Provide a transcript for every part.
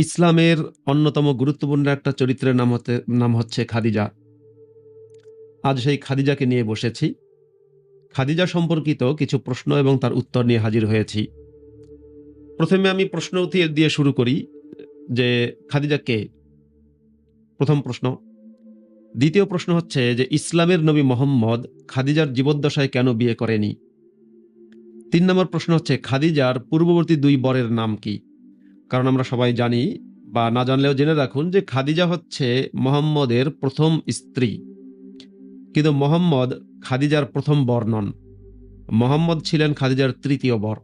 ইসলামের অন্যতম গুরুত্বপূর্ণ একটা চরিত্রের নাম হতে, নাম হচ্ছে খাদিজা। আজ সেই খাদিজাকে নিয়ে বসেছি। খাদিজা সম্পর্কিত কিছু প্রশ্ন এবং তার উত্তর নিয়ে হাজির হয়েছি। প্রথমে আমি প্রশ্ন দিয়ে শুরু করি যে, খাদিজা কে? প্রথম প্রশ্ন। দ্বিতীয় প্রশ্ন হচ্ছে যে, ইসলামের নবী মোহাম্মদ খাদিজার জীবদ্দশায় কেন বিয়ে করেনি? তিন নম্বর প্রশ্ন হচ্ছে, খাদিজার পূর্ববর্তী দুই বরের নাম কি? কারণ আমরা সবাই জানি বা না জানলেও জেনে রাখুন যে খাদিজা হচ্ছে মোহাম্মদের প্রথম স্ত্রী। কিন্তু মোহাম্মদ খাদিজার প্রথম বর নন মোহাম্মদ ছিলেন খাদিজার তৃতীয় বর।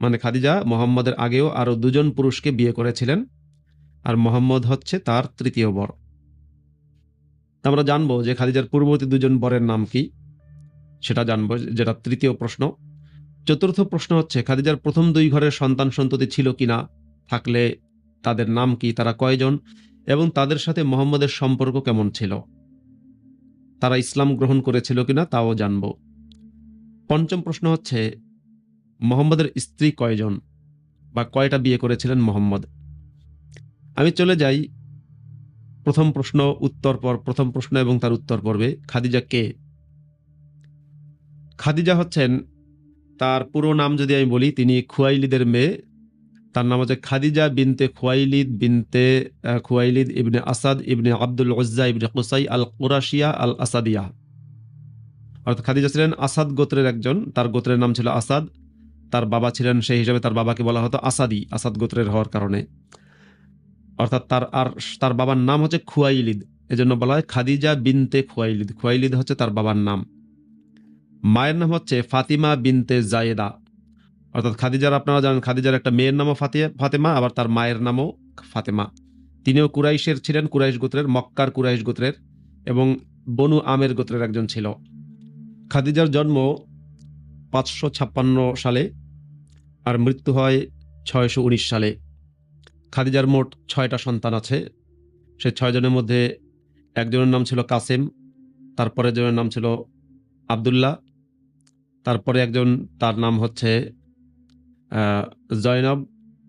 মানে খাদিজা মোহাম্মদের আগেও আরও দুজন পুরুষকে বিয়ে করেছিলেন আর মোহাম্মদ হচ্ছে তার তৃতীয় বর। আমরা জানব যে খাদিজার পূর্ববর্তী দুজন বরের নাম কি? সেটা জানব, যেটা তৃতীয় প্রশ্ন। চতুর্থ প্রশ্ন হচ্ছে, খাদিজার প্রথম দুই ঘরের সন্তান সন্ততি ছিল কিনা? থাকলে তাদের নাম কি তারা কয়জন এবং তাদের সাথে মোহাম্মদের সম্পর্ক কেমন ছিল? তারা ইসলাম গ্রহণ করেছিল কিনা তাও জানব। পঞ্চম প্রশ্ন হচ্ছে, মোহাম্মদের স্ত্রী কয়জন বা কয়টা বিয়ে করেছিলেন মোহাম্মদ? আমি চলে যাই। প্রথম প্রশ্ন, উত্তর পর প্রথম প্রশ্ন এবং তার উত্তর পর্বে। খাদিজা কে? খাদিজা হচ্ছেন, তার পুরো নাম যদি আমি বলি, তিনি খুয়াইলিদের মেয়ে। তার নাম হচ্ছে খাদিজা বিনতে খুয়াইলিদ বিনতে খুয়াইলিদ ইবনে আসাদ ইবনে আব্দুল উজ্জা ইবনে কুসাই আল কুরাশিয়া আল আসাদিয়া অর্থাৎ খাদিজা ছিলেন আসাদ গোত্রের একজন, তার গোত্রের নাম ছিল আসাদ। তার বাবা ছিলেন সেই হিসাবে তার বাবাকে বলা হতো আসাদি, আসাদ গোত্রের হওয়ার কারণে। অর্থাৎ তার আর তার বাবার নাম হচ্ছে খুয়াইলিদ। এজন্য বলা হয় খাদিজা বিনতে খুয়াইলিদ। খুয়াইলিদ হচ্ছে তার বাবার নাম। মায়ের নাম হচ্ছে ফাতিমা বিনতে জায়েদা। অর্থাৎ খাদিজার আপনারা জানেন খাদিজার একটা মেয়ের নামও ফাতিয়া ফাতেমা, আবার তার মায়ের নামও ফাতেমা। তিনিও কুরাইশের ছিলেন, কুরাইশ গোত্রের, মক্কার কুরাইশ গোত্রের এবং বনু আমের গোত্রের একজন ছিল। খাদিজার জন্ম পাঁচশো ছাপ্পান্ন সালে আর মৃত্যু হয় ছয়শো উনিশ সালে। খাদিজার মোট ছয়টা সন্তান আছে। সে ছয়জনের মধ্যে একজনের নাম ছিল কাসেম তারপরে জনের নাম ছিল আবদুল্লাহ, তারপরে একজন তার নাম হচ্ছে জয়নব,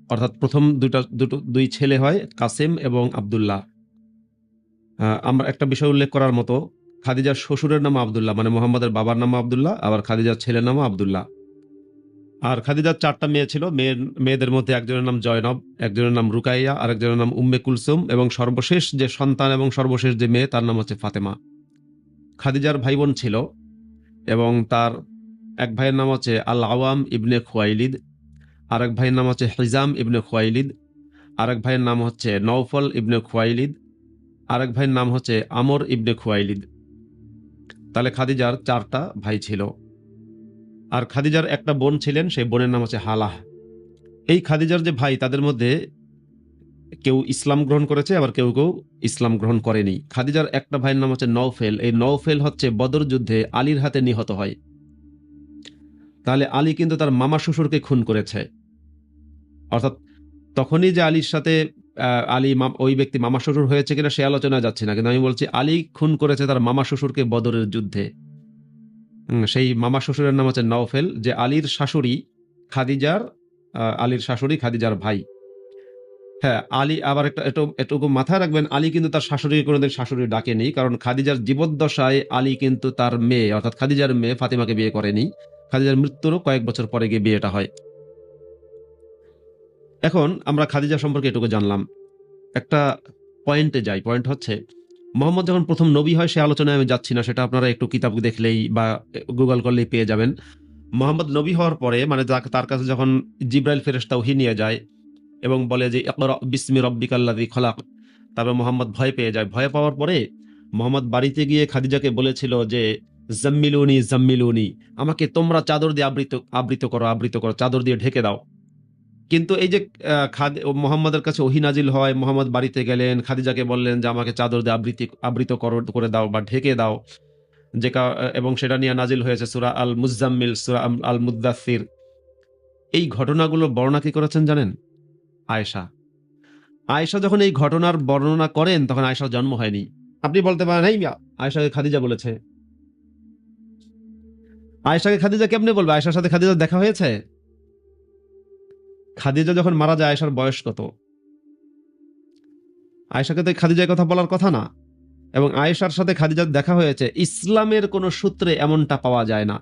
অর্থাৎ প্রথম দুটা দুটো, দুই ছেলে হয়, কাসেম এবং আবদুল্লাহ। আমরা একটা বিষয় উল্লেখ করার মতো, খাদিজার শ্বশুরের নাম আবদুল্লাহ মানে মোহাম্মদের বাবার নাম আবদুল্লাহ, আবার খাদিজার ছেলের নাম আবদুল্লাহ। আর খাদিজার চারটা মেয়ে ছিল, মেয়ের, মেয়েদের মধ্যে একজনের নাম জয়নব, একজনের নাম রুকাইয়া আর একজনের নাম উম্মে কুলসুম, এবং সর্বশেষ যে সন্তান এবং সর্বশেষ যে মেয়ে, তার নাম হচ্ছে ফাতেমা। খাদিজার ভাই বোন ছিল, এবং তার এক ভাইয়ের নাম হচ্ছে আল আওয়াম ইবনে খুয়াইলিদ আরেক ভাইয়ের নাম হচ্ছে হিজাম ইবনে খোয়াইলিদ আর এক ভাইয়ের নাম হচ্ছে নৌফল ইবনে খোয়াইলিদ আর এক ভাইয়ের নাম হচ্ছে আমর ইবনে খুয়াইলিদ। তাহলে খাদিজার চারটা ভাই ছিল। আর খাদিজার একটা বোন ছিলেন, সেই বোনের নাম হচ্ছে হালাহ। এই খাদিজার যে ভাই, তাদের মধ্যে কেউ ইসলাম গ্রহণ করেছে, আবার কেউ কেউ ইসলাম গ্রহণ করেনি। খাদিজার একটা ভাইয়ের নাম হচ্ছে নওফেল। এই নওফেল হচ্ছে বদর যুদ্ধে আলীর হাতে নিহত হয়। তাহলে আলী কিন্তু তার মামা শ্বশুরকে খুন করেছে। অর্থাৎ তখনই যে আলীর সাথে আলী ওই ব্যক্তি মামা শ্বশুর হয়েছে কিনা সে আলোচনা যাচ্ছে না। কিন্তু আমি বলছি, আলী খুন করেছে তার মামা শ্বশুরকে বদরের যুদ্ধে। সেই মামা শ্বশুরের নাম হচ্ছে নওফেল, যে আলীর শাশুড়ি খাদিজার আলীর শাশুড়ি খাদিজার ভাই। হ্যাঁ আলী আবার একটা, এটু, এটুকু মাথায় রাখবেন, আলী কিন্তু তার শাশুড়ি কোনোদিন শাশুড়ি ডাকেনি, কারণ খাদিজার জীবদ্দশায় আলী কিন্তু তার মেয়ে, অর্থাৎ খাদিজার মেয়ে ফাতিমাকে বিয়ে করেনি। খাদিজার মৃত্যুরও কয়েক বছর পরে গিয়ে বিয়েটা হয়। এখন আমরা খাদিজা সম্পর্কে এটুকু জানলাম। একটা পয়েন্টে যাই, পয়েন্ট হচ্ছে, মোহাম্মদ যখন প্রথম নবী হয়, সে আলোচনায় আমি যাচ্ছি না, সেটা আপনারা একটু কিতাব দেখলেই বা গুগল করলেই পেয়ে যাবেন। মোহাম্মদ নবী হওয়ার পরে মানে তার কাছে যখন জিব্রাইল ফেরেশতা ওহি নিয়ে যায় এবং বলে যে বিসমি রব্বিকাল্লাযী খলাক তারপর মোহাম্মদ ভয় পেয়ে যায়। ভয় পাওয়ার পরে মোহাম্মদ বাড়িতে গিয়ে খাদিজাকে বলেছিল যে, জাম্মিলুনি জাম্মিলুনি, আমাকে তোমরা চাদর দিয়ে আবৃত আবৃত করো আবৃত করো, চাদর দিয়ে ঢেকে দাও। কিন্তু এই যে খাদি, মোহাম্মদের কাছে ওহি নাজিল হয়, মোহাম্মদ বাড়িতে গেলেন, খাদিজাকে বললেন যে, আমাকে চাদর দিয়ে আবৃত্তি, আবৃত করো দাও বা ঢেকে দাও। যে এবং সেটা নিয়ে নাজিল হয়েছে সুরা আল মুজাম্মিল সুরা আল- আল মুদাসির এই ঘটনাগুলো বর্ণনা কি করেছেন জানেন? আয়েশা। আয়েশা যখন এই ঘটনার বর্ণনা করেন, তখন আয়েশার জন্ম হয়নি। আপনি বলতে পারেন এই আয়েশাকে খাদিজা বলেছে। আয়েশাকে খাদিজা কেমনে বলবে? আয়েশার সাথে খাদিজা দেখা হয়েছে? খাদিজা যখন মারা যায়, আয়েশার বয়স কত? আয়েশাকে তো খাদিজার কথা বলার কথা না। এবং আয়েশার সাথে খাদিজার দেখা হয়েছে, ইসলামের কোনো সূত্রে এমনটা পাওয়া যায় না।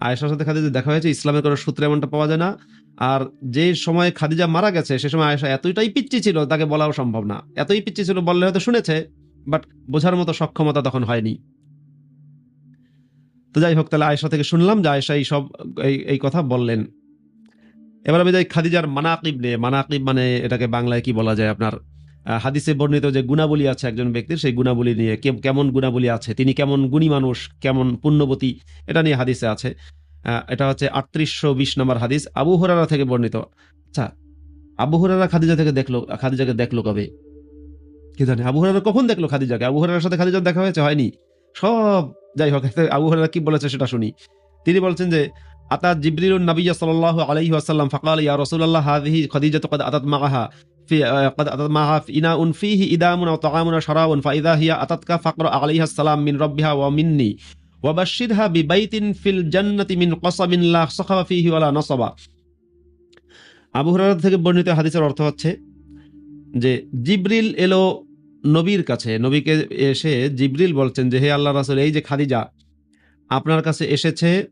আয়েশার সাথে খাদিজা দেখা হয়েছে, ইসলামের কোনো সূত্রে এমনটা পাওয়া যায় না। আর যে সময় খাদিজা মারা গেছে, সে সময় আয়েশা এতটাই পিচ্ছি ছিল, তাকে বলাও সম্ভব না। এতই পিচ্ছি ছিল বললে হয়তো শুনেছে, বাট বোঝার মতো সক্ষমতা তখন হয়নি। তো যাই হোক, তাহলে আয়েশা থেকে শুনলাম যে আয়েশা এই সব এই কথা বললেন। এবার আমি যাই খাদিজার মানাকিব নিয়ে। মানাকিব মানে এটাকে বাংলায় কি বলা যায় আপনার? হাদিসে বর্ণিত যে গুণাবলী আছে একজন ব্যক্তির, সেই গুণাবলী নিয়ে কেমন গুণাবলী আছে, তিনি কেমন গুণী মানুষ, কেমন পুণ্যবতী, এটা নিয়ে হাদিসে আছে। এটা হচ্ছে আটত্রিশশো বিশ নম্বর হাদিস। আবু হুরারা থেকে বর্ণিত। আচ্ছা আবু হুরারা খাদিজা থেকে দেখল, খাদিজাকে দেখল কবে? কি জানে? আবু হুরারা কখন দেখল খাদিজাকে? আবু হুরারার সাথে খাদিজা দেখা হয়েছে? হয়নি। সব, যাই হোক, আবু হুরারা কি বলেছে সেটা শুনি। তিনি বলছেন যে আতা জিবরিল নবিয়া সাল্লাল্লাহু আলাইহি ওয়াসাল্লাম ফাকাল ইয়া রাসূলুল্লাহ হাযিহি খাদিজাতু قد আতাত মাআহা في قد أتت معها في إناء فيه إدام أو طعام أو شراب فإذا هي أتتك فاقرأ عليها السلام من ربها ومني وبشرها ببيت في الجنة من قصب لا صخب فيه ولا نصب আবু হুরায়রা থেকে বর্ণিত হাদিসের অর্থ হচ্ছে যে জিব্রিল এলো নবীর কাছে নবীকে এসে জিব্রিল বলছেন যে হে আল্লাহ রাসূল এই যে খাদিজা আপনার কাছে এসেছে এ-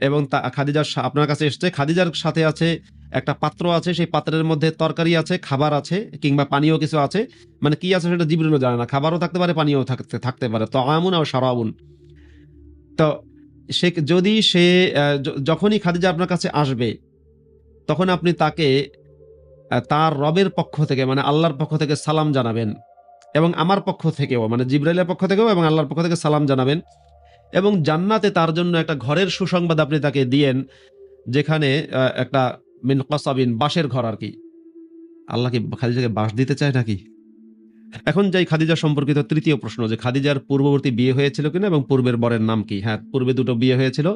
এবং তা- খাদিজার আপনার কাছে এসেছে। খাদিজার সাথে আছে, একটা পাত্র আছে, সেই পাত্রের মধ্যে তরকারি আছে, খাবার আছে, কিংবা পানীয় কিছু আছে। মানে কি আছে সেটা জিবরিলও জানে না। খাবারও থাকতে পারে, পানীয় থাকতে থাকতে পারে। তো আমুন আর সারাবুন তো সে যদি সে যখনই খাদিজা আপনার কাছে আসবে, তখন আপনি তাকে তার রবের পক্ষ থেকে মানে আল্লাহর পক্ষ থেকে সালাম জানাবেন। এবং আমার পক্ষ থেকেও মানে জিব্রাইলের পক্ষ থেকেও এবং আল্লাহর পক্ষ থেকে সালাম জানাবেন। এবং জান্নাতে তার জন্য একটা ঘরের সুসংবাদ আপনি তাকে দিয়েন, যেখানে একটা মিন কসাবিন, বাঁশের ঘর আর কি। আল্লাহ কি খাদিজাকে বাঁশ দিতে চায় নাকি? এখন যাই খাদিজা সম্পর্কিত তৃতীয় প্রশ্ন, যে খাদিজার পূর্ববর্তী বিয়ে হয়েছিল কিনা এবং পূর্বের বরের নাম কি? হ্যাঁ পূর্বে দুটো বিয়ে হয়েছিল।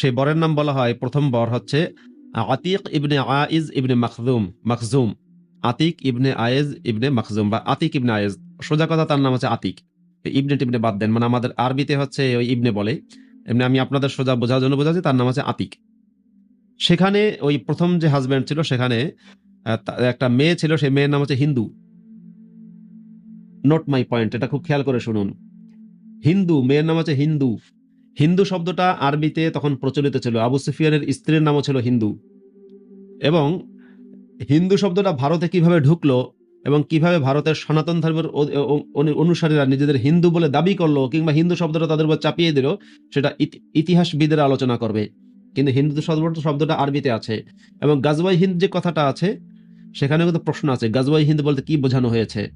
সেই বরের নাম বলা হয়, প্রথম বর হচ্ছে আতিক ইবনে আইজ ইবনে মাখজুম মাখজুম। আতিক ইবনে আয়েজ ইবনে মাখজুম বা আতিক ইবনে আয়েজ। সোজা কথা তার নাম হচ্ছে আতিক। ইবনে টিবনে বাদ দেন। মানে আমাদের আরবিতে হচ্ছে ওই ইবনে বলে। এমনি আমি আপনাদের সোজা বোঝার জন্য বোঝাচ্ছি, তার নাম হচ্ছে আতিক। সেখানে ওই প্রথম যে হাজব্যান্ড ছিল, সেখানে একটা মেয়ে ছিল, সেই মেয়ের নাম হচ্ছে হিন্দু। নোট মাই পয়েন্ট এটা খুব খেয়াল করে শুনুন। হিন্দু, মেয়ের নাম হচ্ছে হিন্দু। হিন্দু শব্দটা আরবিতে তখন প্রচলিত ছিল। আবু সুফিয়ানের স্ত্রীর নামও ছিল হিন্দু। এবং হিন্দু শব্দটা ভারতে কীভাবে ঢুকলো এবং কীভাবে ভারতের সনাতন ধর্মের অনুসারীরা নিজেদের হিন্দু বলে দাবি করল কিংবা হিন্দু শব্দটা তাদের উপর চাপিয়ে দিল, সেটা ইতি- ইতিহাসবিদের আলোচনা করবে। কিন্তু হিন্দু শব্দ শব্দটা আরবিতে আছে। এবং গাজওয়াই হিন্দ যে কথাটা আছে সেখানে কিন্তু প্রশ্ন আছে, গাজওয়াই হিন্দ বলতে কি বোঝানো হয়েছে?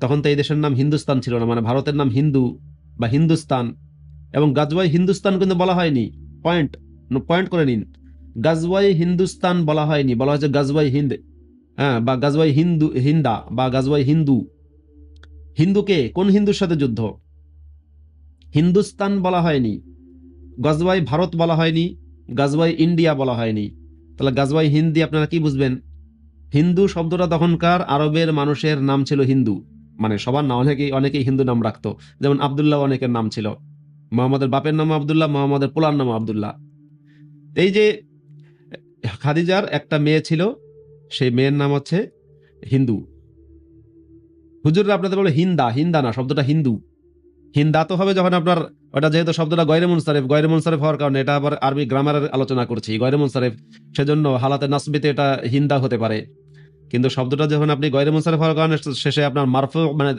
তখন তো এই দেশের নাম হিন্দুস্তান ছিল না মানে ভারতের নাম হিন্দু বা হিন্দুস্তান। এবং গাজওয়াই হিন্দুস্তান কিন্তু বলা হয়নি। পয়েন্ট পয়েন্ট করে নিন। গাজওয়াই হিন্দুস্তান বলা হয়নি, বলা হয়েছে গাজওয়াই হিন্দ। হ্যাঁ বা গাজওয়াই হিন্দু, হিন্দা, বা গাজওয়াই হিন্দু। হিন্দুকে কোন হিন্দুর সাথে যুদ্ধ? হিন্দুস্তান বলা হয়নি, গজওয়াই ভারত বলা হয়নি, গাজওয়াই ইন্ডিয়া বলা হয়নি। তাহলে গাজওয়াই হিন্দি আপনারা কি বুঝবেন? হিন্দু শব্দটা তখনকার আরবের মানুষের নাম ছিল হিন্দু মানে সবার না, অনেকেই অনেকেই হিন্দু নাম রাখতো। যেমন আবদুল্লাহ অনেকের নাম ছিল। মোহাম্মদের বাপের নাম আবদুল্লাহ, মোহাম্মদের পোলার নাম আবদুল্লাহ। এই যে খাদিজার একটা মেয়ে ছিল সেই মেয়ের নাম হচ্ছে হিন্দু। হুজুররা আপনাদের বলে হিন্দা হিন্দা না, শব্দটা হিন্দু। হিন্দা তো হবে যখন আপনার, ওটা যেহেতু শব্দটা গয়রে মুনসারেফ গয়রে মুনসারেফ হওয়ার কারণে এটা আবার আরবি গ্রামারের আলোচনা করছি, গয়রে মুনসারেফ, সেজন্য হালাতে নাসবিতে এটা হিন্দা হতে পারে। কিন্তু শব্দটা যখন আপনি গয়রে মুনসারেফ হওয়ার কারণে শেষে আপনার মারফু মানে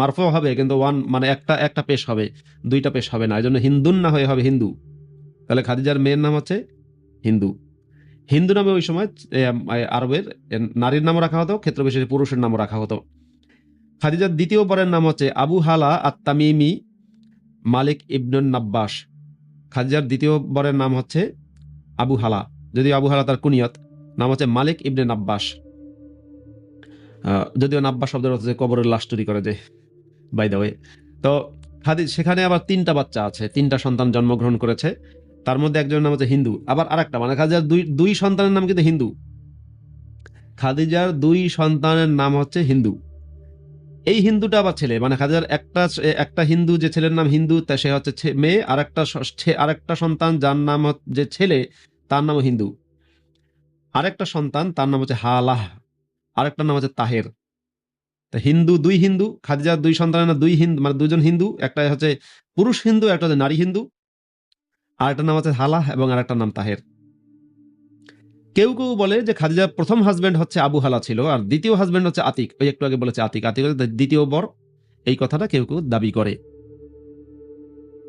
মারফু হবে, কিন্তু ওয়ান মানে একটা একটা পেশ হবে, দুইটা পেশ হবে না এই জন্য হিন্দুন না হয়ে হবে হিন্দু। তাহলে খাদিজার মেয়ের নাম হচ্ছে হিন্দু। হিন্দু নামে ওই সময় আরবের নারীর নামও রাখা হতো ক্ষেত্র বিশেষে পুরুষের নামও রাখা হতো। খাদিজার দ্বিতীয় বরের নাম হচ্ছে আবু হালা আত্তামিমি মালিক ইবনুন নাব্বাস। খাদিজার দ্বিতীয় বরের নাম হচ্ছে আবু হালা, যদিও আবু হালা তার কুনিয়ত, নাম হচ্ছে মালিক ইবনে নাব্বাস। যদিও নাব্বাস শব্দের যে কবরের লাশ চুরি করে যায় বাই ওয়ে তো খাদি সেখানে আবার তিনটা বাচ্চা আছে, তিনটা সন্তান জন্মগ্রহণ করেছে। তার মধ্যে একজনের নাম হচ্ছে হিন্দু, আবার আরেকটা মানে খাদিজার দুই দুই সন্তানের নাম কিন্তু হিন্দু। খাদিজার দুই সন্তানের নাম হচ্ছে হিন্দু। এই হিন্দুটা আবার ছেলে মানে খাদিজার একটা একটা হিন্দু যে ছেলের নাম হিন্দু, তা সে হচ্ছে মেয়ে আর একটা আরেকটা সন্তান যার নাম যে ছেলে, তার নাম হিন্দু। আরেকটা সন্তান, তার নাম হচ্ছে হালাহ, আরেকটার নাম হচ্ছে তাহের। তা হিন্দু দুই হিন্দু, খাদিজার দুই সন্তানের দুই হিন্দু মানে দুজন হিন্দু একটা হচ্ছে পুরুষ হিন্দু, একটা হচ্ছে নারী হিন্দু। আর একটা নাম হচ্ছে হালা এবং আরেকটা নাম তাহের। কেউ কেউ বলে যে খাদিজার প্রথম হাজবেন্ড হচ্ছে আবু হালা ছিল আর দ্বিতীয় হাজবেন্ড হচ্ছে আতিক। ওই একটু আগে বলেছে আতিক। আতিক দ্বিতীয় বর। এই কথাটা কেউ কেউ দাবি করে।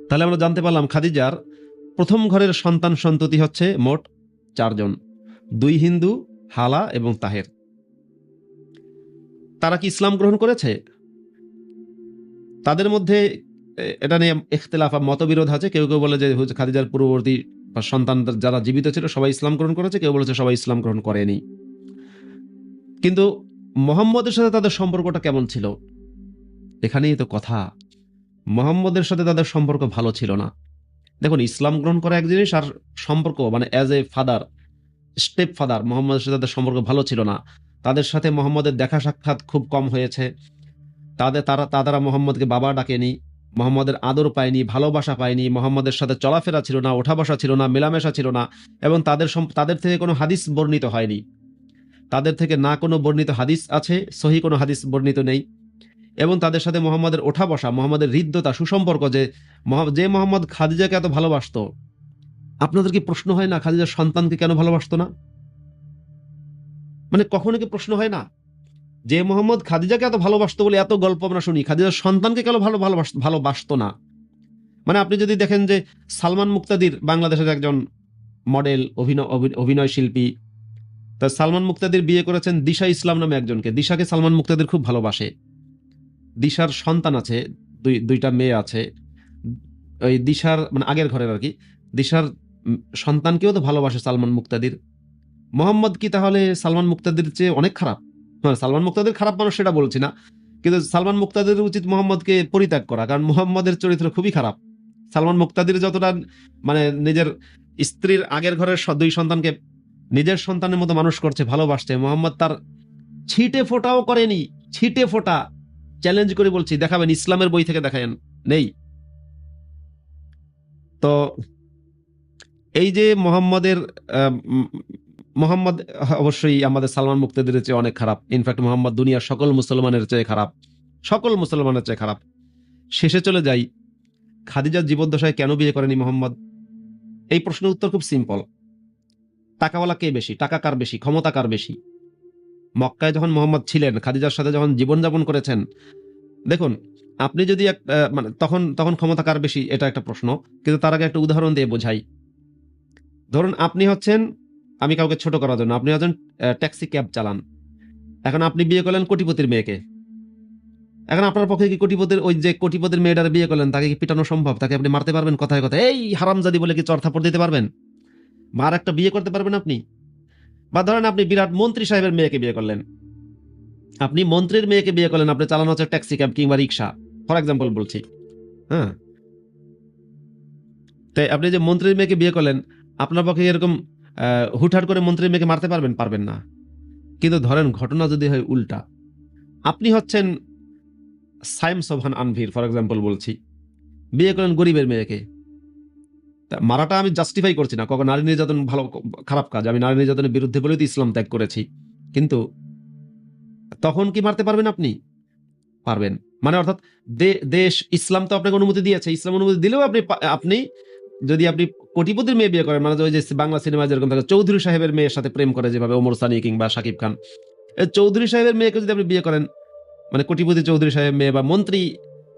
তাহলে আমরা জানতে পারলাম খাদিজার প্রথম ঘরের সন্তান সন্ততি হচ্ছে মোট চারজন। দুই হিন্দু, হালা এবং তাহের। তারা কি ইসলাম গ্রহণ করেছে? তাদের মধ্যে এটা নিয়ে ইখতলাফ মতবিরোধ আছে। কেউ কেউ বলে যে খাদিজার পূর্ববর্তী সন্তান যারা জীবিত ছিল সবাই ইসলাম গ্রহণ করেছে, কেউ বলেছে সবাই ইসলাম গ্রহণ করেনি। কিন্তু মোহাম্মদের সাথে তাদের সম্পর্কটা কেমন ছিল? এখানেই তো কথা। মোহাম্মদের সাথে তাদের সম্পর্ক ভালো ছিল না। দেখুন, ইসলাম গ্রহণ করা এক জিনিস আর সম্পর্ক মানে as a father step father মোহাম্মদের সাথে তাদের সম্পর্ক ভালো ছিল না। তাদের সাথে মোহাম্মদের দেখা সাক্ষাৎ খুব কম হয়েছে। তাদের, তারা তা তারা মোহাম্মদকে বাবা ডাকেনি। মোহাম্মদের আদর পায়নি, ভালোবাসা পায়নি, মোহাম্মদের সাথে চলাফেরা ছিল না ওঠা বসা ছিল না, মেলামেশা ছিল না, এবং তাদের তাদের থেকে কোনো হাদিস বর্ণিত হয়নি। তাদের থেকে না কোনো বর্ণিত হাদিস আছে, সহি কোনো হাদিস বর্ণিত নেই। এবং তাদের সাথে মোহাম্মদের ওঠা বসা মোহাম্মদের হৃদ্যতা, সুসম্পর্ক যে যে মোহাম্মদ খাদিজাকে এত ভালোবাসতো, আপনাদের কি প্রশ্ন হয় না খাদিজার সন্তানকে কেন ভালোবাসতো না? মানে কখনো কি প্রশ্ন হয় না? যে মোহাম্মদ খাদিজাকে এত ভালোবাসতো বলে এত গল্প আমরা শুনি, খাদিজার সন্তানকে কেন ভালো ভালোবাস, ভালোবাসতো না? মানে আপনি যদি দেখেন যে সালমান মুক্তাদির বাংলাদেশের একজন মডেল, অভিনয়, অভি- অভিনয় শিল্পী, তা সালমান মুক্তাদির বিয়ে করেছেন দিশা ইসলাম নামে একজনকে। দিশাকে সালমান মুক্তাদির খুব ভালোবাসে। দিশার সন্তান আছে, দুই, দুইটা মেয়ে আছে। ওই দিশার মানে আগের ঘরের আর কি, দিশার সন্তানকেও তো ভালোবাসে সালমান মুক্তাদির। মোহাম্মদ কি তাহলে সালমান মুক্তাদির চেয়ে অনেক খারাপ? সালমান মুক্তাদির খারাপ মানুষ সেটা বলছি না, কিন্তু সালমান মুক্তাদির উচিত মোহাম্মদকে পরিত্যাগ করা, কারণ মোহাম্মদের চরিত্র খুবই খারাপ। সালমান মুক্তাদির যতটা মানে নিজের স্ত্রীর আগের ঘরের দুই সন্তানকে নিজের সন্তানের মতো মানুষ করছে, ভালোবাসছে, মোহাম্মদ তার ছিটে ফোটাও করেনি, ছিটে ফোটা। চ্যালেঞ্জ করে বলছি, দেখাবেন, ইসলামের বই থেকে দেখাবেন নেই। তো এই যে মোহাম্মদের মোহাম্মদ অবশ্যই আমাদের সালমান মুক্তাদের চেয়ে অনেক খারাপ। ইনফ্যাক্ট মোহাম্মদ দুনিয়ার সকল মুসলমানের চেয়ে খারাপ। সকল মুসলমানের চেয়ে খারাপ। শেষে চলে যাই। খাদিজার জীবদ্দশায় কেন বিয়ে করেনি মোহাম্মদ? এই প্রশ্নের উত্তর খুব সিম্পল টাকাওয়ালা কে বেশি? টাকা কার বেশি? ক্ষমতা কার বেশি? মক্কায় যখন মোহাম্মদ ছিলেন, খাদিজার সাথে যখন জীবনযাপন করেছেন, দেখুন, আপনি যদি এক মানে তখন তখন ক্ষমতা কার বেশি? এটা একটা প্রশ্ন। কিন্তু তার আগে একটা উদাহরণ দিয়ে বোঝাই। ধরুন আপনি হচ্ছেন আমি কাউকে ছোট করার জন্য। আপনি একজন ট্যাক্সি ক্যাব চালান। এখন আপনি বিয়ে করলেন কোটিপতির মেয়েকে। এখন আপনার পক্ষে কি কোটিপতির, ওই যে কোটিপতির মেয়েটার বিয়ে করলেন, তাকে কি পিটানো সম্ভব? তাকে আপনি মারতে পারবেন কথায় কথায়? এই হারামজাদি বলে কি চড়থাপড় দিতে পারবেন? মার একটা বিয়ে করতে পারবেন আপনি? বা ধরেন আপনি বিরাট মন্ত্রী সাহেবের মেয়েকে বিয়ে করলেন। আপনি মন্ত্রীর মেয়েকে বিয়ে করলেন, আপনি চালানো হচ্ছে ট্যাক্সি ক্যাব কিংবা রিক্সা ফর এক্সাম্পল বলছি। হ্যাঁ? তাই আপনি যে মন্ত্রীর মেয়েকে বিয়ে করলেন, আপনার পক্ষে এরকম হুটহাট করে মন্ত্রীর মেয়েকে মারতে পারবেন পারবেন না। কিন্তু ধরেন ঘটনা যদি হয় উল্টা, আপনি হচ্ছেন সাইম সোভান আনভির ফর এক্সাম্পল বলছি। বিয়ে করেন গরিবের মেয়েকে। তা মারাটা আমি জাস্টিফাই করছি না, কখন নারী নির্যাতন ভালো, খারাপ কাজ, আমি নারী নির্যাতনের বিরুদ্ধে বলেই তো ইসলাম ত্যাগ করেছি। কিন্তু তখন কি মারতে পারবেন আপনি? পারবেন। মানে অর্থাৎ দেশ, ইসলাম তো আপনাকে অনুমতি দিয়েছে, ইসলাম অনুমতি দিলেও আপনি আপনি যদি আপনি কোটিপতির মেয়ে বিয়ে করেন মানে ওই যে বাংলা সিনেমা যেরকম থাকে, চৌধুরী সাহেবের মেয়ের সাথে প্রেম করে যেভাবে ওমর সানি কিংবা শাকিব খান। চৌধুরী সাহেবের মেয়েকে যদি আপনি বিয়ে করেন মানে কোটিপতি চৌধুরী সাহেব মেয়ে বা মন্ত্রী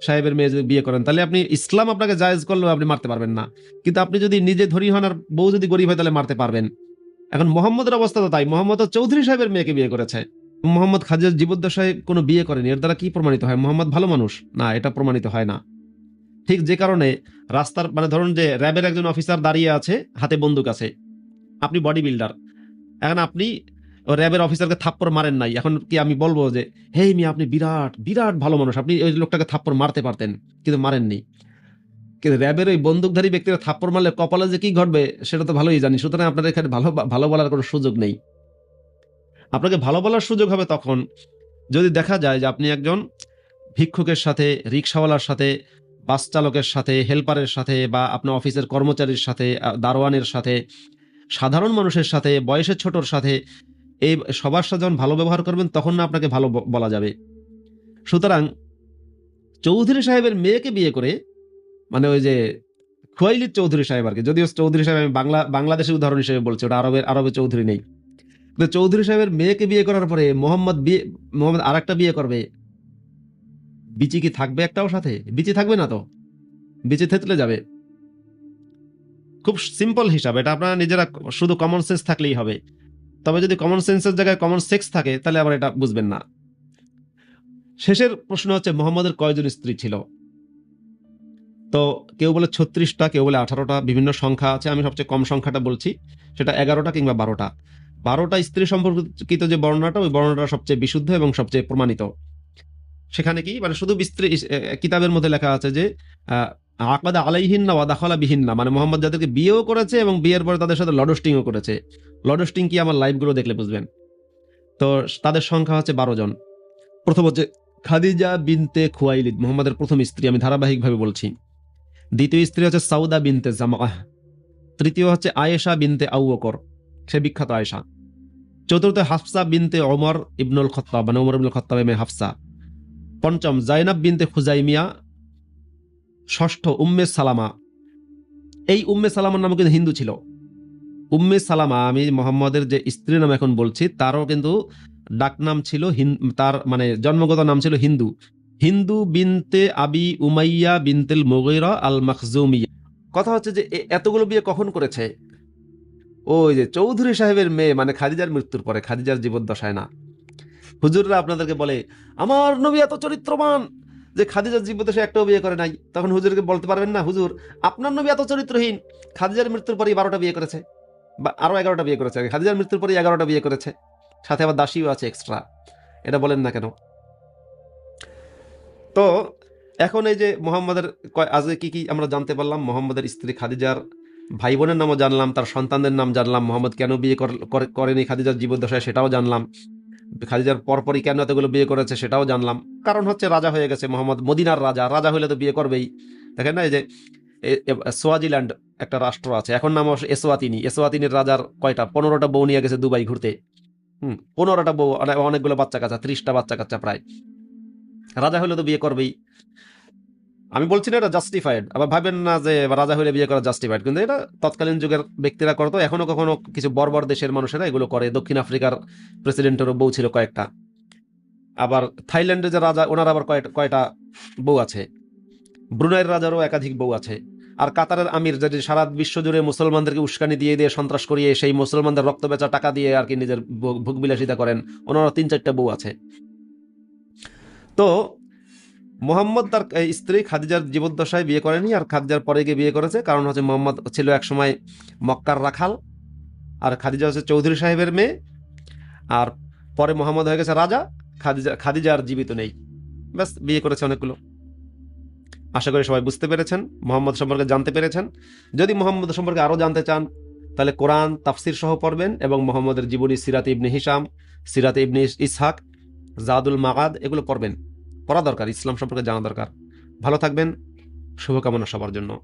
সাহেবের মেয়ে যদি বিয়ে করেন, তাহলে আপনি ইসলাম আপনাকে জায়েজ করলেও আপনি মারতে পারবেন না। কিন্তু আপনি যদি নিজে ধনী হন আর বউ যদি গরিব হয়, তাহলে মারতে পারবেন। এখন মোহাম্মদের অবস্থা তো তাই। মোহাম্মদ চৌধুরী সাহেবের মেয়েকে বিয়ে করেছে। মোহাম্মদ খাদিজার জীবদ্দশায় কোনো বিয়ে করেনি। এর দ্বারা কি প্রমাণিত হয়? মোহাম্মদ ভালো মানুষ? না, এটা প্রমাণিত হয় না। ঠিক যে কারণে রাস্তার মানে ধরুন যে র্যাবের একজন অফিসার দাঁড়িয়ে আছে হাতে বন্দুক আছে। আপনি বডি বিল্ডার এখন আপনি র্যাবের অফিসারকে থাপ্পড় মারেন নাই। এখন কি আমি বলব যে হেই মি আপনি বিরাট বিরাট ভালো মানুষ। আপনি ওই লোকটাকে থাপ্পড় মারতে পারতেন, কিন্তু মারেননি। কিন্তু র্যাবের ওই বন্দুকধারী ব্যক্তিরা থাপ্পড় মারলে কপালে যে কি ঘটবে, সেটা তো ভালোই জানি। সুতরাং আপনার এখানে ভালো ভালো বলার কোনো সুযোগ নেই। আপনাকে ভালো বলার সুযোগ হবে তখন যদি দেখা যায় যে আপনি একজন ভিক্ষুকের সাথে, রিক্সাওয়ালার সাথে বাস চালকের সাথে হেল্পারের সাথে বা আপনার অফিসের কর্মচারীর সাথে দারোয়ানের সাথে, সাধারণ মানুষের সাথে, বয়সের ছোটর সাথে, এই সবার সাথে যখন ভালো ব্যবহার করবেন, তখন না আপনাকে ভালো বলা যাবে। সুতরাং চৌধুরী সাহেবের মেয়েকে বিয়ে করে মানে ওই যে খোয়াইলিদ চৌধুরী সাহেব আর কি, যদিও চৌধুরী সাহেব আমি বাংলা, বাংলাদেশের উদাহরণ হিসেবে বলছি, ওটা আরবের, আরবে চৌধুরী নেই। কিন্তু চৌধুরী সাহেবের মেয়েকে বিয়ে করার পরে মোহাম্মদ বিয়ে, মোহাম্মদ আর বিয়ে করবে বিচি কি থাকবে একটাও সাথে? বিচি থাকবে না তো? বিচি থেতলে যাবে। খুব সিম্পল হিসাব, এটা আপনারা নিজেরা শুধু কমন সেন্স থাকলেই হবে। তবে যদি কমন সেন্সের জায়গায় কমন সেক্স থাকে, তাহলে আবার এটা বুঝবেন না। শেষের প্রশ্ন হচ্ছে, মোহাম্মদের কয়জন স্ত্রী ছিল? তো কেউ বলে ছত্রিশটা, কেউ বলে আঠারোটা, বিভিন্ন সংখ্যা আছে। আমি সবচেয়ে কম সংখ্যাটা বলছি, সেটা এগারোটা কিংবা বারোটা। বারোটা স্ত্রী সম্পর্কিত যে বর্ণনাটা, ওই বর্ণনাটা সবচেয়ে বিশুদ্ধ এবং সবচেয়ে প্রমাণিত। সেখানে কি? মানে শুধু বিস্ত্রী কিতাবের মধ্যে লেখা আছে যে আকাদা আলাইহিন্না ওয়াদাখলা বিহিন্না। মানে মোহাম্মদ যাদেরকে বিয়েও করেছে এবং বিয়ের পরে তাদের সাথে লডস্টিংও করেছে। লডস্টিং কি আমার লাইভগুলো দেখলে বুঝবেন? তো তাদের সংখ্যা হচ্ছে বারো জন। প্রথম হচ্ছে খাদিজা বিনতে খুয়াইলিদ, মোহাম্মদের প্রথম স্ত্রী, আমি ধারাবাহিকভাবে বলছি। দ্বিতীয় স্ত্রী হচ্ছে সাউদা বিনতে জামাহ তৃতীয় হচ্ছে আয়েশা বিনতে আউকর সে বিখ্যাত আয়েশা। চতুর্থ হাফসা বিনতে ওমর ইবনুল খত্তাব। মানে ওমর ইবনুল খত্তাব এমে হাফসা। পঞ্চম জাইনাব বিনতে খুজাইমিয়া, ষষ্ঠ উম্মে সালামা। এই উম্মে সালামার নামও কিন্তু হিন্দু ছিল। উম্মে সালামা, আমি মোহাম্মদের যে স্ত্রীর নাম এখন বলছি, তারও কিন্তু ডাকনাম ছিল তার মানে জন্মগত নাম ছিল হিন্দু। হিন্দু বিনতে আবি উমাইয়া বিনতেল মোগৈরা আল মাকজুমিয়া কথা হচ্ছে যে এতগুলো বিয়ে কখন করেছে? ওই যে চৌধুরী সাহেবের মেয়ে মানে খাদিজার মৃত্যুর পরে, খাদিজার জীবদ্দশায় না। হুজুররা আপনাদেরকে বলে, আমার নবী এত চরিত্রবান যে খাদিজার জীবদ্দশায় একটাও বিয়ে করে নাই। তখন হুজুরকে বলতে পারবেন না, হুজুর, আপনার নবী এত চরিত্রহীন, খাদিজার মৃত্যুর পরেই বারোটা বিয়ে করেছে। বা আরও এগারোটা বিয়ে করেছে খাদিজার মৃত্যুর পরেই এগারোটা বিয়ে করেছে। সাথে আবার দাসীও আছে এক্সট্রা এটা বলেন না কেন? তো এখন এই যে মোহাম্মদের আজকে কি কি আমরা জানতে পারলাম? মোহাম্মদের স্ত্রী খাদিজার ভাই বোনের নামও জানলাম, তার সন্তানদের নাম জানলাম, মোহাম্মদ কেন বিয়ে করেনি, খাদিজার জীবদ্দশায় সেটাও জানলাম। খাদিজার পরপরই কেন এতগুলো বিয়ে করেছে সেটাও জানলাম। কারণ হচ্ছে রাজা হয়ে গেছে মোহাম্মদ মদিনার রাজা। রাজা হলে তো বিয়ে করবেই। দেখেন না, এই যে সোয়াজিল্যান্ড একটা রাষ্ট্র আছে। এখন নাম এসোয়াতিনি এসোয়াতিনির রাজার কয়টা? পনেরোটা বউ নিয়ে গেছে দুবাই ঘুরতে। হুম, পনেরোটা বউ অনেকগুলো বাচ্চা কাচ্চা, ত্রিশটা বাচ্চা কাচ্চা প্রায়। রাজা হলে তো বিয়ে করবেই। আমি বলছি না এটা জাস্টিফাইড আবার ভাবেন না যে রাজা হইলে বিয়ে করা জাস্টিফাইড কিন্তু এটা তৎকালীন যুগের ব্যক্তিরা করতো এখনও কখনো কিছু বর্বর দেশের মানুষেরা এগুলো করে। দক্ষিণ আফ্রিকার প্রেসিডেন্টেরও বউ ছিল কয়েকটা। আবার থাইল্যান্ডের যে রাজা, ওনার আবার কয়েকটা কয়টা বউ আছে। ব্রুনাইয়ের রাজারও একাধিক বউ আছে। আর কাতারের আমির যে সারা বিশ্ব জুড়ে মুসলমানদেরকে উস্কানি দিয়ে দিয়ে সন্ত্রাস করিয়ে সেই মুসলমানদের রক্ত বেচা টাকা দিয়ে আর কি নিজের ভোগবিলাসিতা করেন, ওনারও তিন চারটা বউ আছে। তো মোহাম্মদ তার স্ত্রী খাদিজার জীবদ্দশায় বিয়ে করেনি আর খাদিজার পরে গিয়ে বিয়ে করেছে। কারণ হচ্ছে মোহাম্মদ ছিল একসময় মক্কার রাখাল, আর খাদিজা হচ্ছে চৌধুরী সাহেবের মেয়ে, আর পরে মোহাম্মদ হয়ে গেছে রাজা। খাদিজা খাদিজা আর জীবিত নেই। ব্যাস, বিয়ে করেছে অনেকগুলো। আশা করি সবাই বুঝতে পেরেছেন, মোহাম্মদ সম্পর্কে জানতে পেরেছেন। যদি মোহাম্মদ সম্পর্কে আরও জানতে চান, তাহলে কোরআন তাফসির সহ পড়বেন এবং মোহাম্মদের জীবনী সিরাত ইবনে হিসাম সিরাত ইবনে ইসহাক, জাদুল মাগাদ, এগুলো পড়বেন। পড়া দরকার ইসলাম সম্পর্কে জানা দরকার। ভালো থাকবেন শুভকামনা সবার জন্য।